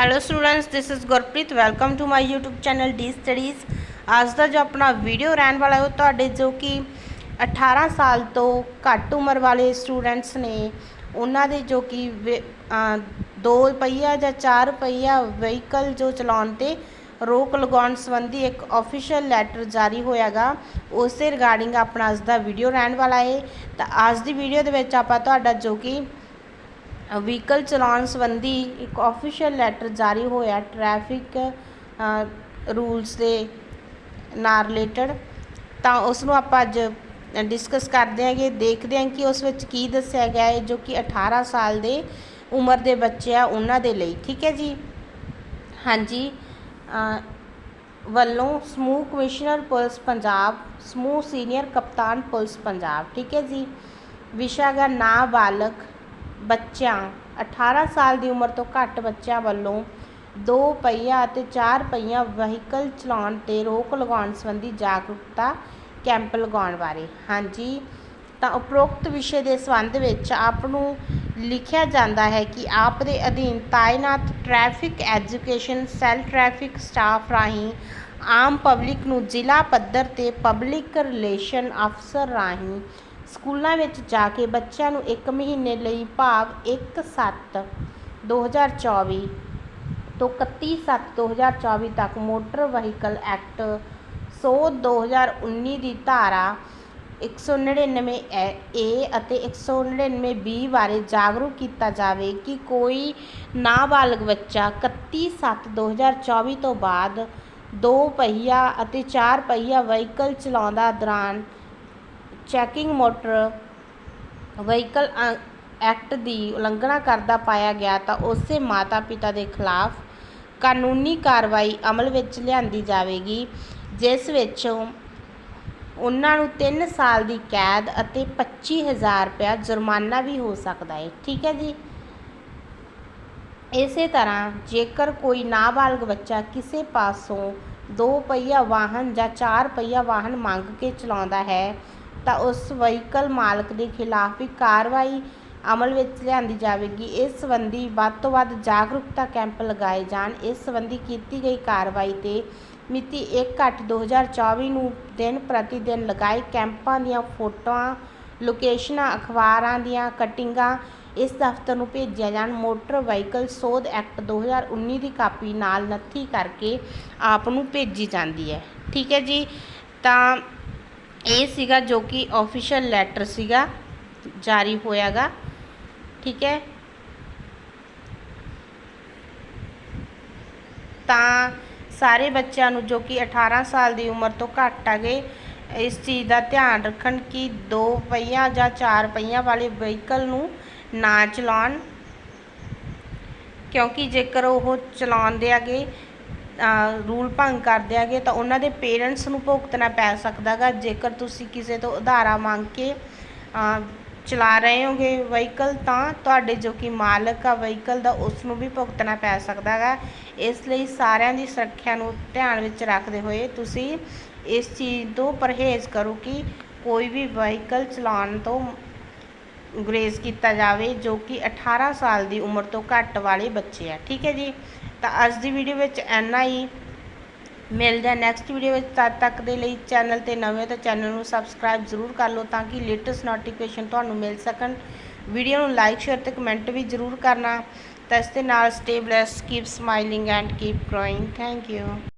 Hello students this is Gurpreet welcome to my YouTube channel D studies ਅੱਜ ਦਾ ਜੋ ਆਪਣਾ ਵੀਡੀਓ ਰਹਿਣ ਵਾਲਾ ਹੈ ਉਹ ਤੁਹਾਡੇ ਜੋ ਕਿ 18 ਸਾਲ ਤੋਂ ਘੱਟ ਉਮਰ ਵਾਲੇ ਸਟੂਡੈਂਟਸ ਨੇ, ਉਹਨਾਂ ਦੇ ਜੋ ਕਿ ਦੋ ਪਹੀਆ ਜਾਂ ਚਾਰ ਪਹੀਆ ਵਹੀਕਲ ਜੋ ਚਲਾਉਣ ਤੇ ਰੋਕ ਲਗਾਉਣ ਸੰਬੰਧੀ ਇੱਕ ਆਫੀਸ਼ੀਅਲ ਲੈਟਰ ਜਾਰੀ ਹੋਇਆਗਾ ਉਸ ਦੇ ਰਿਗਾਰਡਿੰਗ ਆਪਣਾ ਅੱਜ ਦਾ ਵੀਡੀਓ ਰਹਿਣ ਵਾਲਾ ਹੈ। ਤਾਂ ਅੱਜ ਦੀ ਵੀਡੀਓ ਦੇ ਵਿੱਚ ਆਪਾਂ ਤੁਹਾਡਾ ਜੋ ਕਿ ਵਹੀਕਲ ਚਲਾਉਣ ਸੰਬੰਧੀ ਇੱਕ ਆਫੀਸ਼ੀਅਲ ਲੈਟਰ ਜਾਰੀ ਹੋਇਆ ਟਰੈਫਿਕ ਰੂਲਸ ਦੇ ਨਾਲ ਰਿਲੇਟਡ ਤਾਂ ਉਸ ਨੂੰ ਆਪਾਂ ਅੱਜ ਡਿਸਕਸ ਕਰਦੇ ਹਾਂਗੇ ਦੇਖਦੇ ਹਾਂ ਕਿ ਉਸ ਵਿੱਚ ਕੀ ਦੱਸਿਆ ਗਿਆ ਹੈ, ਜੋ ਕਿ 18 ਸਾਲ ਦੇ ਉਮਰ ਦੇ ਬੱਚੇ ਆ, ਉਹਨਾਂ ਦੇ ਲਈ। ਠੀਕ ਹੈ ਜੀ? ਹਾਂਜੀ। ਵੱਲੋਂ ਸਮੂਹ ਕਮਿਸ਼ਨਰ ਪੁਲਿਸ ਪੰਜਾਬ, ਸਮੂਹ ਸੀਨੀਅਰ ਕਪਤਾਨ ਪੁਲਿਸ ਪੰਜਾਬ। ਠੀਕ ਹੈ ਜੀ? ਵਿਸ਼ਾ ਗਾ ਨਾਬਾਲਗ ਬੱਚਿਆਂ 18 ਸਾਲ ਦੀ ਉਮਰ ਤੋਂ ਘੱਟ ਬੱਚਿਆਂ ਵੱਲੋਂ ਦੋ ਪਹੀਆ ਅਤੇ ਚਾਰ ਪਹੀਆ ਵਹੀਕਲ ਚਲਾਉਣ ਤੇ ਰੋਕ ਲਗਾਉਣ ਸੰਬੰਧੀ ਜਾਗਰੂਕਤਾ ਕੈਂਪ ਲਗਾਉਣ ਬਾਰੇ। ਹਾਂਜੀ, ਤਾਂ ਉਪਰੋਕਤ ਵਿਸ਼ੇ ਦੇ ਸੰਬੰਧ ਵਿੱਚ ਆਪ ਨੂੰ ਲਿਖਿਆ ਜਾਂਦਾ ਹੈ ਕਿ ਆਪ ਦੇ ਅਧੀਨ ਤਾਇਨਾਤ traffic education, cell traffic staff ਰਾਹੀਂ ਆਮ ਪਬਲਿਕ ਨੂੰ ਜ਼ਿਲ੍ਹਾ ਪੱਧਰ ਤੇ ਪਬਲਿਕ ਰਿਲੇਸ਼ਨ ਅਫਸਰ ਰਾਹੀਂ ਸਕੂਲਾਂ ਵਿੱਚ ਜਾ ਕੇ ਬੱਚਿਆਂ ਨੂੰ ਇੱਕ ਮਹੀਨੇ ਲਈ ਭਾਵ 1/7 2024 ਤੋਂ 31/7/2024 ਤੱਕ ਮੋਟਰ ਵਹੀਕਲ ਐਕਟ ਸੌ ਦੋ ਹਜ਼ਾਰ ਉੱਨੀ ਦੀ ਧਾਰਾ 199 ਏ ਅਤੇ 199 ਬੀ ਬਾਰੇ ਜਾਗਰੂਕ ਕੀਤਾ ਜਾਵੇ ਕਿ ਕੋਈ ਨਾਬਾਲਗ ਬੱਚਾ 31/7/2024 ਤੋਂ ਬਾਅਦ ਦੋ ਪਹੀਆ ਅਤੇ ਚਾਰ ਪਹੀਆ ਵਹੀਕਲ ਚਲਾਉਂਦਾ ਦੌਰਾਨ ਚੈਕਿੰਗ ਮੋਟਰ ਵਹੀਕਲ ਐਕਟ ਦੀ ਉਲੰਘਣਾ ਕਰਦਾ ਪਾਇਆ ਗਿਆ ਤਾਂ ਉਸੇ ਮਾਤਾ-ਪਿਤਾ ਦੇ ਖਿਲਾਫ ਕਾਨੂੰਨੀ ਕਾਰਵਾਈ ਅਮਲ ਵਿੱਚ ਲਿਆਂਦੀ ਜਾਵੇਗੀ, ਜਿਸ ਵਿੱਚ ਉਹਨਾਂ ਨੂੰ 3 ਸਾਲ ਦੀ ਕੈਦ ਅਤੇ 25000 ਰੁਪਇਆ ਜੁਰਮਾਨਾ ਵੀ ਹੋ ਸਕਦਾ ਹੈ ਠੀਕ ਹੈ ਜੀ? ਇਸੇ ਤਰ੍ਹਾਂ ਜੇਕਰ ਕੋਈ ਨਾਬਾਲਗ ਬੱਚਾ ਕਿਸੇ ਪਾਸੋਂ ਦੋ ਪਹੀਆ ਵਾਹਨ ਜਾਂ ਚਾਰ ਪਹੀਆ ਵਾਹਨ ਮੰਗ ਕੇ ਚਲਾਉਂਦਾ ਹੈ ਤਾਂ ਉਸ ਵਹੀਕਲ ਮਾਲਕ ਦੇ ਖਿਲਾਫ ਵੀ ਕਾਰਵਾਈ ਅਮਲ ਵਿੱਚ ਲਿਆਂਦੀ ਜਾਵੇਗੀ। ਇਸ ਸੰਬੰਧੀ ਵੱਧ ਤੋਂ ਵੱਧ ਜਾਗਰੂਕਤਾ ਕੈਂਪ ਲਗਾਏ ਜਾਣ। ਇਸ ਸੰਬੰਧੀ ਕੀਤੀ ਗਈ ਕਾਰਵਾਈ ਤੇ ਮਿਤੀ 1/8/2024 ਨੂੰ ਦਿਨ ਪ੍ਰਤੀ ਦਿਨ ਲਗਾਏ ਕੈਂਪਾਂ ਦੀਆਂ ਫੋਟੋਆਂ, ਲੋਕੇਸ਼ਨਾਂ, ਅਖਬਾਰਾਂ ਦੀਆਂ ਕਟਿੰਗਾਂ ਇਸ ਦਫ਼ਤਰ ਨੂੰ ਭੇਜੀਆਂ ਜਾਣ। ਮੋਟਰ ਵਹੀਕਲ ਸੋਧ ਐਕਟ 2019 ਦੀ ਕਾਪੀ ਨਾਲ ਨੱਥੀ ਕਰਕੇ ਆਪ ਨੂੰ ਭੇਜੀ ਜਾਂਦੀ ਹੈ। ਠੀਕ ਹੈ ਜੀ, ਤਾਂ ਇਹ ਸੀਗਾ ਜੋ ਕਿ ਆਫੀਸ਼ੀਅਲ ਲੈਟਰ ਸੀਗਾ, ਜਾਰੀ ਹੋਇਆਗਾ, ਠੀਕ ਹੈ। ਤਾਂ ਸਾਰੇ ਬੱਚਿਆਂ ਨੂੰ ਜੋ ਕਿ 18 ਸਾਲ ਦੀ ਉਮਰ ਤੋਂ ਘੱਟ ਹੈਗੇ ਇਸ ਚੀਜ਼ ਦਾ ਧਿਆਨ ਰੱਖਣ ਕਿ ਦੋ ਪਹੀਆ ਜਾਂ ਚਾਰ ਪਹੀਆ ਵਾਲੇ ਵਹੀਕਲ ਨੂੰ ਨਾ ਚਲਾਉਣ, ਕਿਉਂਕਿ ਜੇਕਰ ਉਹ ਚਲਾਉਂਦੇ ਹੈਗੇ ਰੂਲ ਭੰਗ ਕਰਦੇ ਹੈਗੇ, ਤਾਂ ਉਹਨਾਂ ਦੇ ਪੇਰੈਂਟਸ ਨੂੰ ਭੁਗਤਣਾ ਪੈ ਸਕਦਾ ਗਾ ਜੇਕਰ ਤੁਸੀਂ ਕਿਸੇ ਤੋਂ ਉਧਾਰਾ ਮੰਗ ਕੇ ਚਲਾ ਰਹੇ ਹੋਗੇ ਵਹੀਕਲ, ਤਾਂ ਤੁਹਾਡੇ ਜੋ ਕਿ ਮਾਲਕ ਆ ਵਹੀਕਲ ਦਾ ਉਸ ਨੂੰ ਵੀ ਭੁਗਤਣਾ ਪੈ ਸਕਦਾ ਗਾ ਇਸ ਲਈ ਸਾਰਿਆਂ ਦੀ ਸੁਰੱਖਿਆ ਨੂੰ ਧਿਆਨ ਵਿੱਚ ਰੱਖਦੇ ਹੋਏ ਤੁਸੀਂ ਇਸ ਚੀਜ਼ ਤੋਂ ਪਰਹੇਜ਼ ਕਰੋ ਕਿ ਕੋਈ ਵੀ ਵਹੀਕਲ ਚਲਾਉਣ ਤੋਂ ਗੁਰੇਜ਼ ਕੀਤਾ ਜਾਵੇ, ਜੋ ਕਿ 18 ਸਾਲ ਦੀ ਉਮਰ ਤੋਂ ਘੱਟ ਵਾਲੇ ਬੱਚੇ ਆ। ਠੀਕ ਹੈ ਜੀ? ਤਾਂ ਅੱਜ ਦੀ ਵੀਡੀਓ ਵਿੱਚ ਇੰਨਾ ਹੀ। ਮਿਲਦੇ ਹਾਂ ਨੈਕਸਟ ਵੀਡੀਓ ਵਿੱਚ। ਤਦ ਤੱਕ ਦੇ ਲਈ ਚੈਨਲ ਤੇ ਨਵੇਂ ਤਾਂ ਚੈਨਲ ਨੂੰ ਸਬਸਕ੍ਰਾਈਬ ਜ਼ਰੂਰ ਕਰ ਲਓ ਤਾਂ ਕਿ ਲੇਟੈਸਟ ਨੋਟੀਫਿਕੇਸ਼ਨ ਤੁਹਾਨੂੰ ਮਿਲ ਸਕਣ। ਵੀਡੀਓ ਨੂੰ ਲਾਈਕ ਸ਼ੇਅਰ ਤੇ ਕਮੈਂਟ ਵੀ ਜ਼ਰੂਰ ਕਰਨਾ। ਤਾਂ ਇਸ ਦੇ ਨਾਲ stay bless keep smiling and keep growing thank you